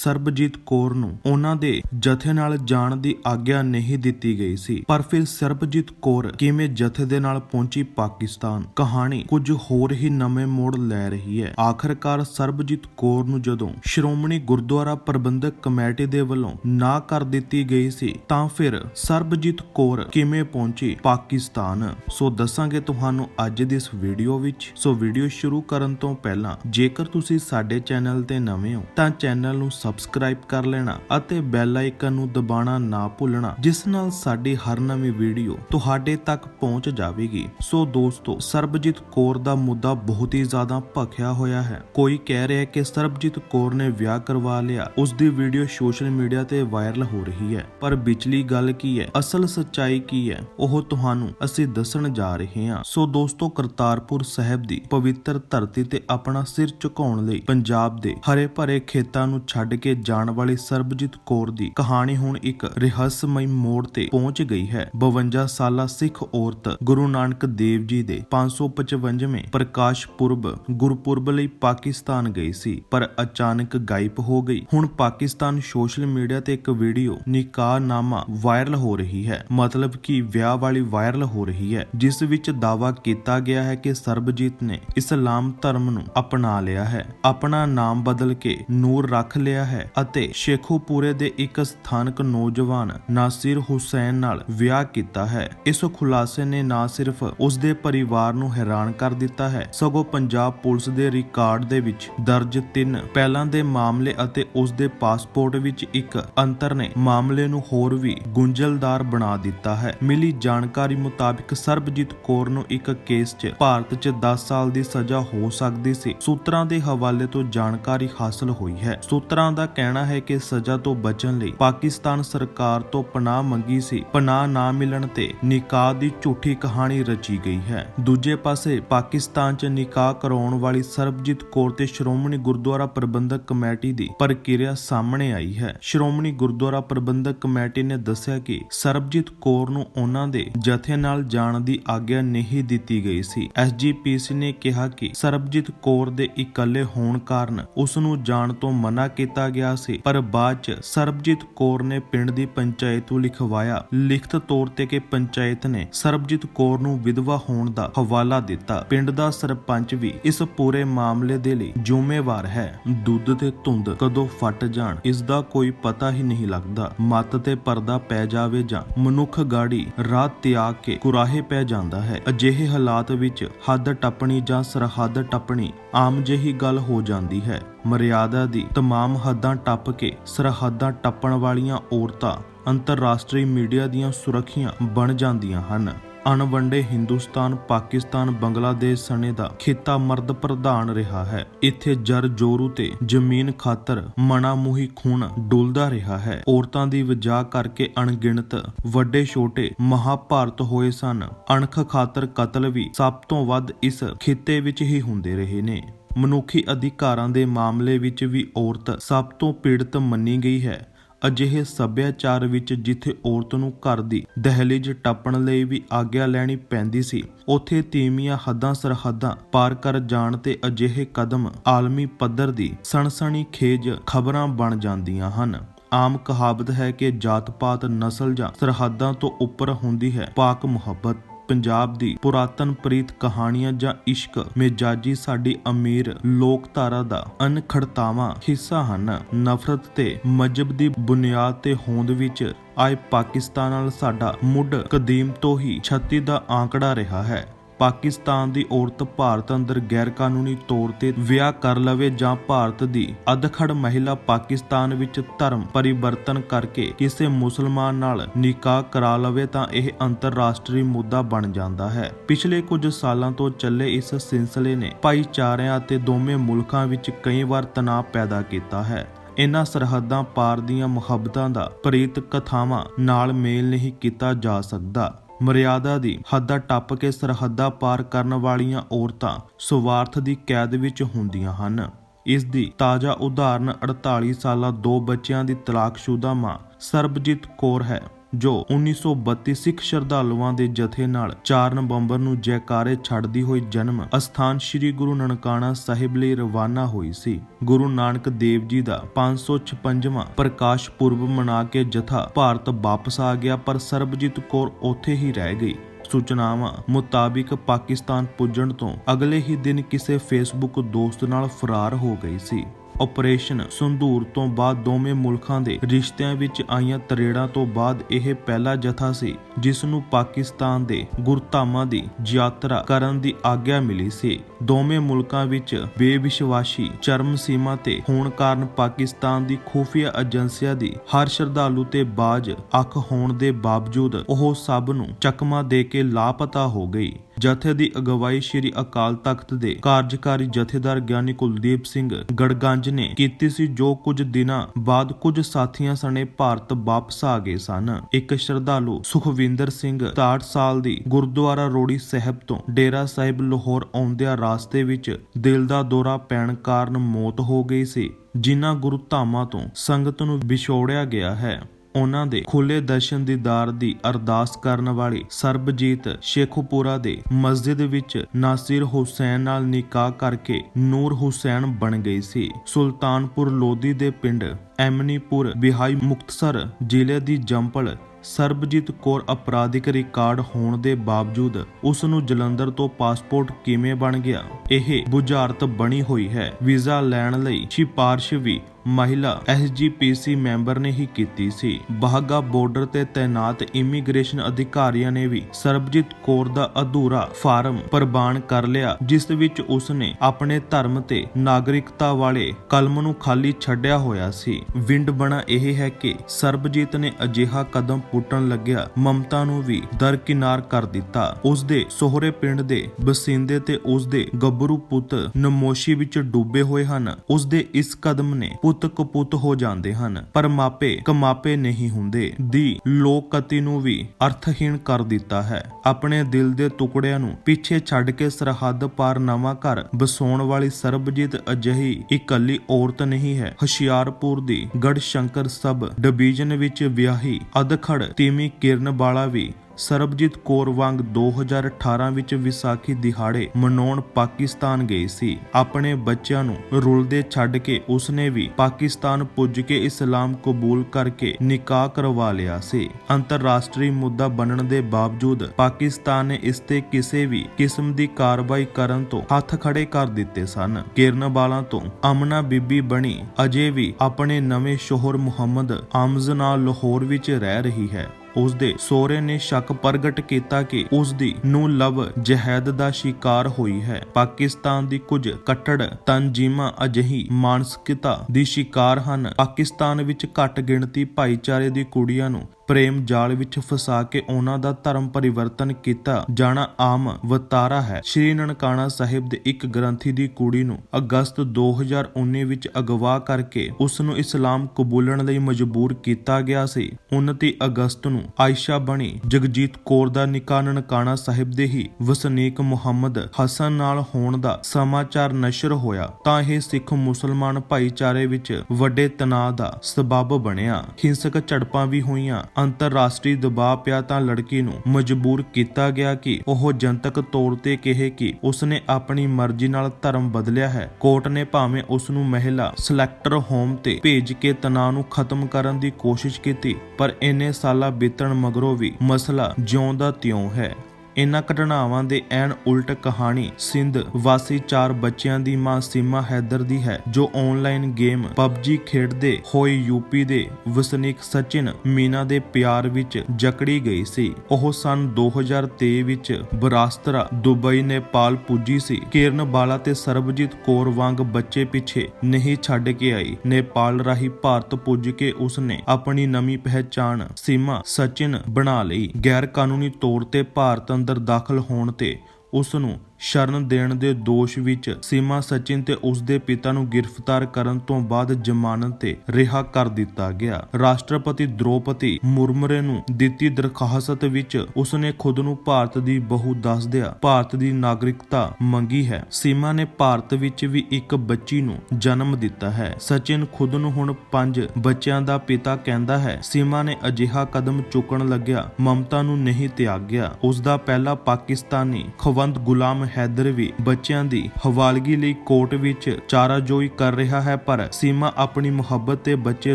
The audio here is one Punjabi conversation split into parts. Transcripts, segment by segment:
ਸਰਬਜੀਤ ਕੌਰ ਨੂੰ ਉਹਨਾਂ ਦੇ ਜਥੇ ਨਾਲ ਜਾਣ ਦੀ ਆਗਿਆ ਨਹੀਂ ਦਿੱਤੀ ਗਈ ਸੀ। ਪਰ ਫਿਰ ਸਰਬਜੀਤ ਕੌਰ ਕਿਵੇਂ ਜਥੇ ਦੇ ਨਾਲ ਪਹੁੰਚੀ ਪਾਕਿਸਤਾਨ? ਕਹਾਣੀ ਕੁਝ ਹੋਰ ਹੀ ਨਵੇਂ ਮੋੜ ਲੈ ਰਹੀ ਹੈ। ਆਖਰਕਾਰ ਸਰਬਜੀਤ ਕੌਰ ਨੂੰ ਜਦੋਂ ਸ਼੍ਰੋਮਣੀ ਗੁਰਦੁਆਰਾ ਪ੍ਰਬੰਧਕ ਕਮੇਟੀ ਦੇ ਵੱਲੋਂ ਨਾ ਕਰ ਦਿੱਤੀ ਗਈ ਸੀ, ਤਾਂ ਫਿਰ ਸਰਬਜੀਤ ਕੌਰ ਕਿਵੇਂ ਪਹੁੰਚੀ ਪਾਕਿਸਤਾਨ? ਸੋ ਦੱਸਾਂਗੇ ਤੁਹਾਨੂੰ ਅੱਜ ਦੀ ਇਸ ਵੀਡੀਓ ਵਿੱਚ। ਸੋ ਵੀਡੀਓ ਸ਼ੁਰੂ ਕਰਨ ਤੋਂ ਪਹਿਲਾਂ ਜੇਕਰ ਤੁਸੀਂ ਸਾਡੇ ਚੈਨਲ ਤੇ ਨਵੇਂ ਹੋ, ਤਾਂ ਚੈਨਲ ਨੂੰ ਸਬਸਕ੍ਰਾਈਬ ਕਰ ਲੈਣਾ ਅਤੇ ਬੈਲ ਆਈਕਨ ਨੂੰ ਦਬਾਉਣਾ ਨਾ ਭੁੱਲਣਾ, ਜਿਸ ਨਾਲ ਸਾਡੀ ਹਰ ਨਵੀਂ ਵੀਡੀਓ ਤੁਹਾਡੇ ਤੱਕ ਪਹੁੰਚ ਜਾਵੇਗੀ। ਸੋ ਦੋਸਤੋ, ਸਰਬਜੀਤ ਕੌਰ ਦਾ ਮੁੱਦਾ ਬਹੁਤ ਹੀ ਜ਼ਿਆਦਾ ਭਖਿਆ ਹੋਇਆ ਹੈ। ਕੋਈ ਕਹਿ ਰਿਹਾ ਹੈ ਕਿ ਸਰਬਜੀਤ ਕੌਰ ਨੇ ਵਿਆਹ ਕਰਵਾ ਲਿਆ, ਉਸ ਦੀ ਵੀਡੀਓ ਸੋਸ਼ਲ ਮੀਡੀਆ ਤੇ ਵਾਇਰਲ ਹੋ ਰਹੀ ਹੈ। ਪਰ ਵਿਚਲੀ ਗੱਲ ਕੀ ਹੈ? ਅਸਲ ਸੱਚਾਈ ਕੀ ਹੈ? ਉਹ ਤੁਹਾਨੂੰ ਅਸੀਂ ਦੱਸਣ ਜਾ ਰਹੇ ਹਾਂ। ਸੋ ਦੋਸਤੋ, ਕਰਤਾਰਪੁਰ ਸਾਹਿਬ ਦੀ ਪਵਿੱਤਰ ਧਰਤੀ ਤੇ ਆਪਣਾ ਸਿਰ ਝੁਕਾਉਣ ਲਈ ਪੰਜਾਬ ਦੇ ਹਰੇ ਭਰੇ ਖੇਤਾਂ ਨੂੰ ਛੱਡ ਕੇ ਜਾਣ ਵਾਲੀ ਸਰਬਜੀਤ ਕੌਰ ਦੀ ਕਹਾਣੀ ਹੁਣ ਇੱਕ ਰਹੱਸਮਈ ਮੋੜ ਤੇ ਪਹੁੰਚ ਗਈ ਹੈ। 52 ਸਾਲਾ ਸਿੱਖ ਔਰਤ ਗੁਰੂ ਨਾਨਕ ਦੇਵ ਜੀ ਦੇ 555ਵੇਂ ਪ੍ਰਕਾਸ਼ ਪੁਰਬ ਗੁਰਪੁਰਬ ਲਈ ਪਾਕਿਸਤਾਨ ਗਈ ਸੀ, ਪਰ ਅਚਾਨਕ ਗਾਇਬ ਹੋ ਗਈ। ਹੁਣ ਪਾਕਿਸਤਾਨ ਸੋਸ਼ਲ ਮੀਡੀਆ ਤੇ ਇੱਕ ਵੀਡੀਓ ਨਿਕਾਹਨਾਮਾ ਵਾਇਰਲ ਹੋ ਰਹੀ ਹੈ। ਮਤਲਬ ਕਿ ਵਿਆਹ ਵਾਲੀ ਵਾਇਰਲ ਹੋ ਰਹੀ ਹੈ, ਜਿਸ ਵਿੱਚ ਦਾਵਾ ਕੀਤਾ ਗਿਆ ਹੈ ਕਿ ਸਰਬਜੀਤ ਨੇ ਇਸਲਾਮ ਧਰਮ ਨੂੰ ਅਪਣਾ ਲਿਆ ਹੈ। ਆਪਣਾ ਨਾਮ ਬਦਲ ਕੇ ਨੂਰ ਰੱਖ ਲਿਆ ਹੈ ਅਤੇ ਸ਼ੇਖੂਪੁਰੇ ਦੇ ਇੱਕ ਸਥਾਨਕ ਨੌਜਵਾਨ ਨਾਸਿਰ ਹੁਸੈਨ ਨਾਲ ਵਿਆਹ ਕੀਤਾ ਹੈ। ਇਸ ਖੁਲਾਸੇ ਨੇ ਨਾ ਸਿਰਫ ਉਸ ਦੇ ਪਰਿਵਾਰ ਨੂੰ ਹੈਰਾਨ ਕਰ ਦਿੱਤਾ ਹੈ, ਸਗੋਂ ਪੰਜਾਬ ਪੁਲਿਸ ਦੇ ਰਿਕਾਰਡ ਦੇ ਵਿੱਚ ਦਰਜ ਤਿੰਨ ਪਹਿਲਾਂ ਦੇ ਮਾਮਲੇ ਅਤੇ ਉਸ ਦੇ ਪਾਸਪੋਰਟ ਵਿੱਚ ਇੱਕ ਅੰਤਰ ਨੇ ਮਾਮਲੇ ਨੂੰ ਹੋਰ ਵੀ ਗੁੰਝਲਦਾਰ ਬਣਾ ਦਿੱਤਾ ਹੈ। ਮਿਲੀ ਜਾਣਕਾਰੀ ਮੁਤਾਬਿਕ ਸਰਬਜੀਤ ਕੌਰ ਨੂੰ ਇੱਕ ਕੇਸ 'ਚ ਭਾਰਤ 'ਚ 10 ਸਾਲ ਦੀ ਸਜ਼ਾ ਹੋ ਸਕਦੀ ਸੀ। ਸੂਤਰਾਂ ਦੇ ਹਵਾਲੇ ਤੋਂ ਜਾਣਕਾਰੀ ਹਾਸਲ ਹੋਈ ਹੈ। ਸੂਤਰਾਂ ਦਾ ਕਹਿਣਾ ਹੈ ਕਿ ਸਜ਼ਾ ਤੋਂ ਬਚਣ ਲਈ ਪਾਕਿਸਤਾਨ ਸਰਕਾਰ ਤੋਂ ਪਨਾਹ ਮੰਗੀ ਸੀ। ਪਨਾਹ ਨਾ ਮਿਲਣ ਤੇ ਨਿਕਾਹ ਦੀ ਝੂਠੀ ਕਹਾਣੀ ਰਚੀ ਗਈ ਹੈ। ਦੂਜੇ ਪਾਸੇ ਪਾਕਿਸਤਾਨ 'ਚ ਨਿਕਾਹ ਕਰਾਉਣ ਵਾਲੀ ਸਰਬਜੀਤ ਕੌਰ ਤੇ ਸ਼੍ਰੋਮਣੀ ਗੁਰਦੁਆਰਾ ਪ੍ਰਬੰਧਕ ਕਮੇਟੀ ਦੀ ਪ੍ਰਕਿਰਿਆ ਸਾਹਮਣੇ ਆਈ ਹੈ। ਸ਼੍ਰੋਮਣੀ ਗੁਰਦੁਆਰਾ ਪ੍ਰਬੰਧਕ ਕਮੇਟੀ ਨੇ ਦੱਸਿਆ ਕਿ ਸਰਬਜੀਤ ਕੌਰ ਨੂੰ ਉਹਨਾਂ ਦੇ ਜਥੇ ਨਾਲ ਜਾਣ ਦੀ ਆਗਿਆ ਨਹੀਂ ਦਿੱਤੀ ਗਈ ਸੀ। ਐਸਜੀਪੀਸੀ ਨੇ ਕਿਹਾ ਕਿ ਸਰਬਜੀਤ ਕੌਰ ਦੇ ਇਕੱਲੇ ਹੋਣ ਕਾਰਨ ਉਸ ਨੂੰ ਜਾਣ ਤੋਂ ਮਨਾ ਕੀਤਾ ਗਿਆ ਸੀ, ਪਰ ਬਾਅਦ ਚ ਸਰਬਜੀਤ ਕੌਰ ਨੇ ਪਿੰਡ ਦੀ ਪੰਚਾਇਤ ਨੂੰ ਲਿਖਵਾਇਆ। ਲਿਖਤ ਤੌਰ ਤੇ ਕਿ ਪੰਚਾਇਤ ਨੇ ਸਰਬਜੀਤ ਕੌਰ ਨੂੰ ਵਿਧਵਾ ਹੋਣ ਦਾ ਹਵਾਲਾ ਦਿੱਤਾ। ਪਿੰਡ ਦਾ ਸਰਪੰਚ ਵੀ ਇਸ ਪੂਰੇ ਮਾਮਲੇ ਦੇ ਲਈ ਜ਼ਿੰਮੇਵਾਰ ਹੈ। ਦੁੱਧ ਤੇ ਧੁੰਦ ਕਦੋਂ ਫਟ ਜਾਣ, ਇਸ ਦਾ ਕੋਈ ਪਤਾ ਹੀ ਨਹੀਂ ਲੱਗਦਾ। ਮੱਤ ਤੇ ਪਰਦਾ ਪੈ ਜਾਵੇ ਜਾਂ ਮਨੁੱਖ ਗਾੜੀ ਰਾਹ ਤਿਆਗ ਕੇ ਕੁਰਾਹੇ ਪੈ ਜਾਂਦਾ ਹੈ। ਅਜਿਹੇ ਹਾਲਾਤ ਵਿੱਚ ਹੱਦ ਟੱਪਣੀ ਜਾਂ ਸਰਹੱਦ ਟੱਪਣੀ ਆਮ ਜਿਹੀ ਗੱਲ ਹੋ ਜਾਂਦੀ ਹੈ। ਮਰਿਆਦਾ ਦੀ तमाम ਹੱਦਾਂ ਟੱਪ ਕੇ ਸਰਹੱਦਾਂ ਟੱਪਣ ਵਾਲੀਆਂ ਔਰਤਾਂ ਅੰਤਰਰਾਸ਼ਟਰੀ ਮੀਡੀਆ ਦੀਆਂ ਸੁਰੱਖੀਆਂ ਬਣ ਜਾਂਦੀਆਂ ਹਨ ਅਣਵੰਡੇ ਹਿੰਦੁਸਤਾਨ ਪਾਕਿਸਤਾਨ ਬੰਗਲਾਦੇਸ਼ ਸਣੇ ਦਾ ਖਿੱਤਾ ਮਰਦ ਪ੍ਰਧਾਨ ਰਿਹਾ ਹੈ ਇੱਥੇ ਜਰ ਜੋਰੂ ਤੇ ਜ਼ਮੀਨ ਖਾਤਰ ਮਣਾ ਮੁਹੀ ਖੂਨ ਡੁੱਲਦਾ ਰਿਹਾ ਹੈ ਔਰਤਾਂ ਦੀ ਵਜ੍ਹਾ ਕਰਕੇ ਅਣਗਿਣਤ ਵੱਡੇ ਛੋਟੇ ਮਹਾਭਾਰਤ ਹੋਏ ਸਨ ਅਣਖ ਖਾਤਰ ਕਤਲ ਵੀ ਸਭ ਤੋਂ ਵੱਧ ਇਸ ਖਿੱਤੇ ਵਿੱਚ ਹੀ ਹੁੰਦੇ ਰਹੇ ਨੇ ਮਨੁੱਖੀ ਅਧਿਕਾਰਾਂ ਦੇ ਮਾਮਲੇ ਵਿੱਚ ਵੀ ਔਰਤ ਸਭ ਤੋਂ ਪੀੜਤ ਮੰਨੀ ਗਈ ਹੈ। ਅਜਿਹੇ ਸੱਭਿਆਚਾਰ ਵਿੱਚ ਜਿੱਥੇ ਔਰਤ ਨੂੰ ਘਰ ਦੀ ਦਹਲੀਜ਼ ਟੱਪਣ ਲਈ ਵੀ ਆਗਿਆ ਲੈਣੀ ਪੈਂਦੀ ਸੀ, ਉੱਥੇ ਤੀਵੀਆਂ ਹੱਦਾਂ ਸਰਹੱਦਾਂ ਪਾਰ ਕਰ ਜਾਣ ਤੇ ਅਜਿਹੇ ਕਦਮ ਆਲਮੀ ਪੱਧਰ ਦੀ ਸਣਸਣੀ ਖੇਜ ਖਬਰਾਂ ਬਣ ਜਾਂਦੀਆਂ ਹਨ। ਆਮ ਕਹਾਵਤ ਹੈ ਕਿ ਜਾਤ-ਪਾਤ ਨਸਲ ਜਾਂ ਸਰਹੱਦਾਂ ਤੋਂ ਉੱਪਰ ਹੁੰਦੀ ਹੈ ਪਾਕ ਮੁਹੱਬਤ। ਪੰਜਾਬ ਦੀ ਪੁਰਾਤਨ ਪ੍ਰੀਤ ਕਹਾਣੀਆਂ ਜਾਂ ਇਸ਼ਕ ਮੇਜ਼ਾਜ਼ੀ ਸਾਡੀ ਅਮੀਰ ਲੋਕਧਾਰਾ ਦਾ ਅਨਖੜਤਾਵਾਂ ਹਿੱਸਾ ਹਨ। ਨਫ਼ਰਤ ਤੇ ਮਜਬ ਦੀ ਬੁਨਿਆਦ ਤੇ ਹੋਂਦ ਵਿੱਚ ਆਏ ਪਾਕਿਸਤਾਨ ਨਾਲ ਸਾਡਾ ਮੁੱਢ ਕਦੀਮ ਤੋਂ ਹੀ 36 ਦਾ ਆંકੜਾ ਰਿਹਾ ਹੈ। ਪਾਕਿਸਤਾਨ ਦੀ ਔਰਤ ਭਾਰਤ ਅੰਦਰ ਗੈਰ ਕਾਨੂੰਨੀ ਤੌਰ ਤੇ ਵਿਆਹ ਕਰ ਲਵੇ ਜਾਂ ਭਾਰਤ ਦੀ ਅਧਖੜ ਮਹਿਲਾ ਪਾਕਿਸਤਾਨ ਵਿੱਚ ਧਰਮ ਪਰਿਵਰਤਨ ਕਰਕੇ ਕਿਸੇ ਮੁਸਲਮਾਨ ਨਾਲ ਨਿਕਾਹ ਕਰਾ ਲਵੇ ਤਾਂ ਇਹ ਅੰਤਰਰਾਸ਼ਟਰੀ ਮੁੱਦਾ ਬਣ ਜਾਂਦਾ ਹੈ। ਪਿਛਲੇ ਕੁਝ ਸਾਲਾਂ ਤੋਂ ਚੱਲੇ ਇਸ ਸਿਲਸਿਲੇ ਨੇ ਭਾਈਚਾਰਿਆਂ ਅਤੇ ਦੋਵੇਂ ਮੁਲਕਾਂ ਵਿੱਚ ਕਈ ਵਾਰ ਤਣਾਅ ਪੈਦਾ ਕੀਤਾ ਹੈ। ਇਨ੍ਹਾਂ ਸਰਹੱਦਾਂ ਪਾਰ ਦੀਆਂ ਮੁਹੱਬਤਾਂ ਦਾ ਪ੍ਰੀਤ ਕਥਾਵਾਂ ਨਾਲ ਮੇਲ ਨਹੀਂ ਕੀਤਾ ਜਾ ਸਕਦਾ। ਮਰਿਆਦਾ ਦੀ ਹੱਦਾਂ ਟੱਪ ਕੇ ਸਰਹੱਦਾਂ ਪਾਰ ਕਰਨ ਵਾਲੀਆਂ ਔਰਤਾਂ ਸਵਾਰਥ ਦੀ ਕੈਦ ਵਿੱਚ ਹੁੰਦੀਆਂ ਹਨ। ਇਸ ਦੀ ਤਾਜ਼ਾ ਉਦਾਹਰਨ 48 ਸਾਲਾ ਦੋ ਬੱਚਿਆਂ ਦੀ ਤਲਾਕਸ਼ੁਦਾ ਮਾਂ ਸਰਬਜੀਤ ਕੌਰ ਹੈ। ਜੋ 1932 ਸਿੱਖ ਸ਼ਰਧਾਲੂਆਂ ਦੇ ਜਥੇ ਨਾਲ 4 ਨਵੰਬਰ ਨੂੰ ਜੈਕਾਰੇ ਛੱਡਦੀ ਹੋਈ ਜਨਮ ਅਸਥਾਨ ਸ੍ਰੀ ਗੁਰੂ ਨਨਕਾਣਾ ਸਾਹਿਬ ਲਈ ਰਵਾਨਾ ਹੋਈ ਸੀ। ਗੁਰੂ ਨਾਨਕ ਦੇਵ ਜੀ ਦਾ 556ਵਾਂ ਪ੍ਰਕਾਸ਼ ਪੁਰਬ ਮਨਾ ਕੇ ਜਥਾ ਭਾਰਤ ਵਾਪਸ ਆ ਗਿਆ, ਪਰ ਸਰਬਜੀਤ ਕੌਰ ਉੱਥੇ ਹੀ ਰਹਿ ਗਈ। ਸੂਚਨਾਵਾਂ ਮੁਤਾਬਿਕ ਪਾਕਿਸਤਾਨ ਪੁੱਜਣ ਤੋਂ ਅਗਲੇ ਹੀ ਦਿਨ ਕਿਸੇ ਫੇਸਬੁੱਕ ਦੋਸਤ ਨਾਲ ਫਰਾਰ ਹੋ ਗਈ ਸੀ। ਆਪਰੇਸ਼ਨ ਸੰਧੂਰ ਤੋਂ ਬਾਅਦ ਦੋਵੇਂ ਮੁਲਕਾਂ ਦੇ ਰਿਸ਼ਤਿਆਂ ਵਿੱਚ ਆਈਆਂ ਤਰੇੜਾਂ ਤੋਂ ਬਾਅਦ ਇਹ ਪਹਿਲਾ ਜਥਾ ਸੀ, ਜਿਸ ਨੂੰ ਪਾਕਿਸਤਾਨ ਦੇ ਗੁਰਧਾਮਾਂ ਦੀ ਯਾਤਰਾ ਕਰਨ ਦੀ ਆਗਿਆ ਮਿਲੀ ਸੀ। ਦੋਵੇਂ ਮੁਲਕਾਂ ਵਿੱਚ ਬੇਵਿਸ਼ਵਾਸੀ ਚਰਮ ਸੀਮਾ ਤੇ ਹੋਣ ਕਾਰਨ ਪਾਕਿਸਤਾਨ ਦੀ ਖੂਫੀਆ ਏਜੰਸੀਆਂ ਦੀ ਹਰ ਸ਼ਰਧਾਲੂ ਤੇ ਬਾਜ ਅੱਖ ਹੋਣ ਦੇ ਬਾਵਜੂਦ ਉਹ ਸਭ ਨੂੰ ਚਕਮਾ ਦੇ ਕੇ ਲਾਪਤਾ ਹੋ ਗਈ। ਜਥੇ ਦੀ ਅਗਵਾਈ ਸ੍ਰੀ ਅਕਾਲ ਤਖਤ ਦੇ ਕਾਰਜਕਾਰੀ ਜਥੇਦਾਰ ਗਿਆਨੀ ਕੁਲਦੀਪ ਸਿੰਘ ਗੜਗੰਜ ਨੇ ਕੀਤੀ ਸੀ, ਜੋ ਕੁਝ ਦਿਨਾਂ ਬਾਅਦ ਕੁਝ ਸਾਥੀਆਂ ਸਣੇ ਭਾਰਤ ਵਾਪਸ ਆ ਗਏ ਸਨ। ਇੱਕ ਸ਼ਰਧਾਲੂ ਸੁਖਵਿੰਦਰ ਸਿੰਘ 63 ਸਾਲ ਦੀ ਗੁਰਦੁਆਰਾ ਰੋੜੀ ਸਾਹਿਬ ਤੋਂ ਡੇਰਾ ਸਾਹਿਬ ਲਾਹੌਰ ਆਉਂਦਿਆਂ ਰਾਸਤੇ ਵਿੱਚ ਦਿਲ ਦਾ ਦੌਰਾ ਪੈਣ ਕਾਰਨ ਮੌਤ ਹੋ ਗਈ ਸੀ, ਜਿਨ੍ਹਾਂ ਗੁਰੂ ਧਾਮਾਂ ਤੋਂ ਸੰਗਤ ਨੂੰ ਵਿਛੋੜਿਆ ਗਿਆ ਹੈ। ਉਹਨਾਂ ਦੇ ਖੁੱਲੇ ਦਰਸ਼ਨ ਦੀਦਾਰ ਦੀ ਅਰਦਾਸ ਕਰਨ ਵਾਲੀ ਸਰਬਜੀਤ ਸ਼ੇਖੂਪੁਰਾ ਦੇ ਮਸਜਿਦ ਵਿੱਚ ਨਾਸਿਰ ਹੁਸੈਨ ਨਾਲ ਨਿਕਾਹ ਕਰਕੇ ਨੂਰ ਹੁਸੈਨ ਬਣ ਗਈ ਸੀ। ਸੁਲਤਾਨਪੁਰ ਲੋਧੀ ਦੇ ਪਿੰਡ ਐਮਨੀਪੁਰ ਬਿਹਾਈ ਮੁਕਤਸਰ ਜ਼ਿਲ੍ਹੇ ਦੀ ਜੰਪਲ ਸਰਬਜੀਤ ਕੌਰ ਅਪਰਾਧਿਕ ਰਿਕਾਰਡ ਹੋਣ ਦੇ ਬਾਵਜੂਦ ਉਸ ਨੂੰ ਜਲੰਧਰ ਤੋਂ ਪਾਸਪੋਰਟ ਕਿਵੇਂ ਬਣ ਗਿਆ? ਇਹ ਬੁਝਾਰਤ ਬਣੀ ਹੋਈ ਹੈ। ਵੀਜ਼ਾ ਲੈਣ ਲਈ ਸਿਫਾਰਸ਼ ਵੀ ਮਹਿਲਾ ਐਸਜੀਪੀਸੀ ਮੈਂਬਰ ਨੇ ਹੀ ਕੀਤੀ ਸੀ। ਬਾਗਾ ਬਾਰਡਰ ਤੇ ਤਾਇਨਾਤ ਇਮੀਗ੍ਰੇਸ਼ਨ ਅਧਿਕਾਰੀਆਂ ਨੇ ਵੀ ਸਰਬਜੀਤ ਕੌਰ ਦਾ ਅਧੂਰਾ ਫਾਰਮ ਪ੍ਰਵਾਨ ਕਰ ਲਿਆ, ਜਿਸ ਵਿੱਚ ਉਸਨੇ ਆਪਣੇ ਧਰਮ ਤੇ ਨਾਗਰਿਕਤਾ ਵਾਲੇ ਕਲਮ ਨੂੰ ਖਾਲੀ ਛੱਡਿਆ ਹੋਇਆ ਸੀ। ਵਿੰਡ ਬਣਾ ਇਹ ਹੈ ਕਿ ਸਰਬਜੀਤ ਨੇ ਅਜਿਹਾ ਕਦਮ ਪੁੱਟਣ ਲੱਗਿਆ, ਮਮਤਾ ਨੂੰ ਵੀ ਦਰਕਿਨਾਰ ਕਰ ਦਿੱਤਾ। ਉਸ ਦੇ ਸੋਹਰੇ ਪਿੰਡ ਦੇ ਬਸਿੰਦੇ ਤੇ ਉਸ ਦੇ ਗੱਭਰੂ ਪੁੱਤ ਨਮੋਸ਼ੀ ਵਿੱਚ ਡੁੱਬੇ ਹੋਏ ਹਨ। ਉਸ ਦੇ ਇਸ ਕਦਮ ਨੇ ਪੁੱਤ ਕਪੁੱਤ ਹੋ ਜਾਂਦੇ ਹਨ, ਪਰ ਮਾਪੇ ਕਮਾਪੇ ਨਹੀਂ ਹੁੰਦੇ। ਦੀ ਲੋਕਤੀ ਨੂੰ ਵੀ ਅਰਥਹੀਣ ਕਰ ਦਿੱਤਾ ਹੈ। ਆਪਣੇ ਦਿਲ ਦੇ ਟੁਕੜਿਆਂ ਨੂੰ ਪਿੱਛੇ ਛੱਡ ਕੇ ਸਰਹੱਦ ਪਾਰ ਨਵਾਂ ਘਰ ਬਸਾਉਣ ਵਾਲੀ ਸਰਬਜੀਤ ਅਜਿਹੀ ਇਕੱਲੀ ਔਰਤ ਨਹੀਂ ਹੈ। ਹੁਸ਼ਿਆਰਪੁਰ ਦੀ ਗੜ ਸ਼ੰਕਰ ਸਬ ਡਿਵੀਜ਼ਨ ਵਿੱਚ ਵਿਆਹੀ ਅਧਖੜ ਤੀਮੀ ਕਿਰਨ ਵਾਲਾ ਵੀ ਸਰਬਜੀਤ ਕੌਰ ਵਾਂਗ 2018 ਵਿੱਚ ਵਿਸਾਖੀ ਦਿਹਾੜੇ ਮਨਾਉਣ ਪਾਕਿਸਤਾਨ ਗਈ ਸੀ। ਆਪਣੇ ਬੱਚਿਆਂ ਨੂੰ ਰੁਲਦੇ ਛੱਡ ਕੇ ਉਸਨੇ ਵੀ ਪਾਕਿਸਤਾਨ ਪੁੱਜ ਕੇ ਇਸਲਾਮ ਕਬੂਲ ਕਰਕੇ ਨਿਕਾਹ ਕਰਵਾ ਲਿਆ ਸੀ। ਅੰਤਰਰਾਸ਼ਟਰੀ ਮੁੱਦਾ ਬਣਨ ਦੇ ਬਾਵਜੂਦ ਪਾਕਿਸਤਾਨ ਨੇ ਇਸ ਤੇ ਕਿਸੇ ਵੀ ਕਿਸਮ ਦੀ ਕਾਰਵਾਈ ਕਰਨ ਤੋਂ ਹੱਥ ਖੜੇ ਕਰ ਦਿੱਤੇ ਸਨ। ਕਿਰਨਵਾਲਾ ਤੋਂ ਅਮਨਾ ਬੀਬੀ ਬਣੀ ਅਜੇ ਵੀ ਆਪਣੇ ਨਵੇਂ ਸ਼ੋਹਰ ਮੁਹੰਮਦ ਆਮਜ਼ ਨਾਲ ਲਾਹੌਰ ਵਿੱਚ ਰਹਿ ਰਹੀ ਹੈ। ਉਸ ਦੇ ਸੋਹਰੇ ਨੇ ਸ਼ੱਕ ਪ੍ਰਗਟ ਕੀਤਾ ਕਿ ਉਸ ਦੀ ਨੂੰ ਲਵ ਜਹਿਦ ਦਾ ਸ਼ਿਕਾਰ ਹੋਈ ਹੈ। ਪਾਕਿਸਤਾਨ ਦੀ ਕੁਝ ਕੱਟੜ ਤਨਜੀਮਾਂ ਅਜਿਹੀ ਮਾਨਸਿਕਤਾ ਦੀ ਸ਼ਿਕਾਰ ਹਨ। ਪਾਕਿਸਤਾਨ ਵਿੱਚ ਘੱਟ ਗਿਣਤੀ ਭਾਈਚਾਰੇ ਦੀ ਕੁੜੀਆਂ ਨੂੰ ਪ੍ਰੇਮ ਜਾਲ ਵਿੱਚ ਫਸਾ ਕੇ ਉਹਨਾਂ ਦਾ ਧਰਮ ਪਰਿਵਰਤਨ ਕੀਤਾ। ਜਾਣਾ ਆਮ ਵਤਾਰਾ ਹੈ। ਸ਼੍ਰੀ ਨਨਕਾਣਾ ਸਾਹਿਬ ਦੇ ਇੱਕ ਗ੍ਰੰਥੀ ਦੀ ਕੁੜੀ ਨੂੰ ਅਗਸਤ 2019 ਵਿੱਚ ਅਗਵਾ ਕਰਕੇ ਉਸ ਨੂੰ ਇਸਲਾਮ ਕਬੂਲਣ ਲਈ ਮਜਬੂਰ ਕੀਤਾ ਗਿਆ ਸੀ। 29 ਅਗਸਤ ਨੂੰ ਆਇਸ਼ਾ ਬਣੀ। ਜਗਜੀਤ ਕੌਰ ਦਾ ਨਿਕਾਹ ਨਨਕਾਣਾ ਸਾਹਿਬ ਦੇ ਹੀ ਵਸਨੀਕ ਮੁਹੰਮਦ ਹਸਨ ਨਾਲ ਹੋਣ ਦਾ ਸਮਾਚਾਰ ਨਸ਼ਰ ਹੋਇਆ ਤਾਂ ਇਹ ਸਿੱਖ ਮੁਸਲਮਾਨ ਭਾਈਚਾਰੇ ਵਿੱਚ ਵੱਡੇ ਤਣਾਅ ਦਾ ਸਬਬ ਬਣਿਆ। ਹਿੰਸਕ ਝੜਪਾਂ ਵੀ ਹੋਈਆਂ ਅੰਤਰਰਾਸ਼ਟਰੀ ਦਬਾਅ ਪਿਆ ਤਾਂ ਲੜਕੀ ਨੂੰ ਮਜਬੂਰ ਕੀਤਾ ਗਿਆ ਕਿ ਉਹ ਜਨਤਕ ਤੌਰ ਤੇ ਕਹੇ ਕਿ ਉਸਨੇ ਆਪਣੀ ਮਰਜ਼ੀ ਨਾਲ ਧਰਮ ਬਦਲਿਆ ਹੈ। ਕੋਰਟ ਨੇ ਭਾਵੇਂ ਉਸ ਨੂੰ ਮਹਿਲਾ ਸਿਲੈਕਟਰ ਹੋਮ ਤੇ ਭੇਜ ਕੇ ਤਣਾਅ ਨੂੰ ਖਤਮ ਕਰਨ ਦੀ ਕੋਸ਼ਿਸ਼ ਕੀਤੀ, ਪਰ ਇੰਨੇ ਸਾਲਾਂ ਬੀਤਣ ਮਗਰੋਂ ਵੀ ਮਸਲਾ ਜਿਉਂ ਦਾ ਤਿਉਂ ਹੈ। ਇਨ੍ਹਾਂ ਘਟਨਾਵਾਂ ਦੇ ਐਨ ਉਲਟ ਕਹਾਣੀ ਸਿੰਧ ਵਾਸੀ ਚਾਰ ਬੱਚਿਆਂ ਦੀ ਮਾਂ ਸੀਮਾ ਹੈਦਰ ਦੀ ਹੈ, ਜੋ ਆਨਲਾਈਨ ਗੇਮ PUBG ਖੇਡਦੇ ਹੋਏ ਯੂਪੀ ਦੇ ਵਸਨੀਕ ਸਚਿਨ ਮੀਨਾ ਦੇ ਪਿਆਰ ਵਿੱਚ ਜਕੜੀ ਗਈ ਸੀ। ਉਹ ਸਨ 2023 ਵਿੱਚ ਬਰਾਸਤਰਾ ਦੁਬਈ ਨੇਪਾਲ ਪੁੱਜੀ ਸੀ। ਕਿਰਨ ਬਾਲਾ ਤੇ ਸਰਬਜੀਤ ਕੌਰ ਵਾਂਗ ਬੱਚੇ ਪਿੱਛੇ ਨਹੀਂ ਛੱਡ ਕੇ ਆਈ। ਨੇਪਾਲ ਰਾਹੀਂ ਭਾਰਤ ਪੁੱਜ ਕੇ ਉਸਨੇ ਆਪਣੀ ਨਵੀਂ ਪਹਿਚਾਣ ਸੀਮਾ ਸਚਿਨ ਬਣਾ ਲਈ। ਗੈਰ ਕਾਨੂੰਨੀ ਤੌਰ ਤੇ ਭਾਰਤ ਅੰਦਰ ਦਾਖਲ ਹੋਣ ਤੇ ਉਸ ਨੂੰ ਸ਼ਰਨ ਦੇਣ ਦੇ ਦੋਸ਼ ਵਿੱਚ ਸੀਮਾ ਸਚਿਨ ਤੇ ਉਸ ਦੇ ਪਿਤਾ ਨੂੰ ਗ੍ਰਿਫਤਾਰ ਕਰਨ ਤੋਂ ਬਾਅਦ ਜ਼ਮਾਨਤ ਤੇ ਰਿਹਾ ਕਰ ਦਿੱਤਾ ਗਿਆ। ਰਾਸ਼ਟਰਪਤੀ ਦ੍ਰੋਪਦੀ ਮੁਰਮਰੇ ਨੂੰ ਦਿੱਤੀ ਦਰਖਾਸਤ ਵਿੱਚ ਉਸਨੇ ਖੁਦ ਨੂੰ ਭਾਰਤ ਦੀ ਬਹੂ ਦੱਸਦਿਆਂ ਭਾਰਤ ਦੀ ਨਾਗਰਿਕਤਾ ਮੰਗੀ ਹੈ। ਸੀਮਾ ਨੇ ਭਾਰਤ ਵਿੱਚ ਵੀ ਇੱਕ ਬੱਚੀ ਨੂੰ ਜਨਮ ਦਿੱਤਾ ਹੈ। ਸਚਿਨ ਖੁਦ ਨੂੰ ਹੁਣ ਪੰਜ ਬੱਚਿਆਂ ਦਾ ਪਿਤਾ ਕਹਿੰਦਾ ਹੈ। ਸੀਮਾ ਨੇ ਅਜਿਹਾ ਕਦਮ ਚੁੱਕਣ ਲੱਗਿਆ ਮਮਤਾ ਨੂੰ ਨਹੀਂ ਤਿਆਗਿਆ। ਉਸ ਦਾ ਪਹਿਲਾ ਪਾਕਿਸਤਾਨੀ ਖਵੰਦ ਗੁਲਾਮ ਹੈਦਰ ਵੀ ਬੱਚਿਆਂ ਦੀ ਹਵਾਲਗੀ ਲਈ ਕੋਰਟ ਵਿੱਚ ਚਾਰਾਜੋਈ ਕਰ ਰਿਹਾ ਹੈ, ਪਰ ਸੀਮਾ ਆਪਣੀ ਮੁਹੱਬਤ ਤੇ ਬੱਚੇ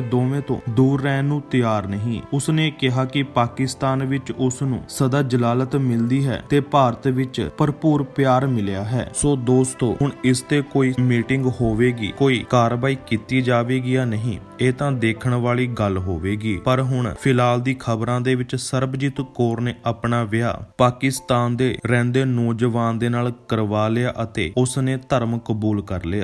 ਦੋਵੇਂ ਤੋਂ ਦੂਰ ਰਹਿਣ ਨੂੰ ਤਿਆਰ ਨਹੀਂ। ਉਸਨੇ ਕਿਹਾ ਕਿ ਪਾਕਿਸਤਾਨ ਵਿੱਚ ਉਸ ਨੂੰ ਸਦਾ ਜਲਾਲਤ ਮਿਲਦੀ ਹੈ ਤੇ ਭਾਰਤ ਵਿੱਚ ਭਰਪੂਰ ਪਿਆਰ ਮਿਲਿਆ ਹੈ। ਸੋ ਦੋਸਤੋ, ਹੁਣ ਇਸ ਤੇ ਕੋਈ ਮੀਟਿੰਗ ਹੋਵੇਗੀ, ਕੋਈ ਕਾਰਵਾਈ ਕੀਤੀ ਜਾਵੇਗੀ ਜਾਂ ਨਹੀਂ, ਇਹ ਤਾਂ ਦੇਖਣ ਵਾਲੀ ਗੱਲ ਹੋਵੇਗੀ। ਪਰ ਹੁਣ ਫਿਲਹਾਲ ਦੀ ਖਬਰਾਂ ਦੇ ਵਿੱਚ ਸਰਬਜੀਤ ਕੌਰ ਨੇ ਆਪਣਾ ਵਿਆਹ ਪਾਕਿਸਤਾਨ ਦੇ ਰਹਿੰਦੇ ਨੌਜਵਾਨ ਦੇ ਨਾਲ ਨਾਲ ਕਰਵਾ ਲਿਆ ਅਤੇ ਉਸ ਨੇ ਧਰਮ ਕਬੂਲ ਕਰ ਲਿਆ।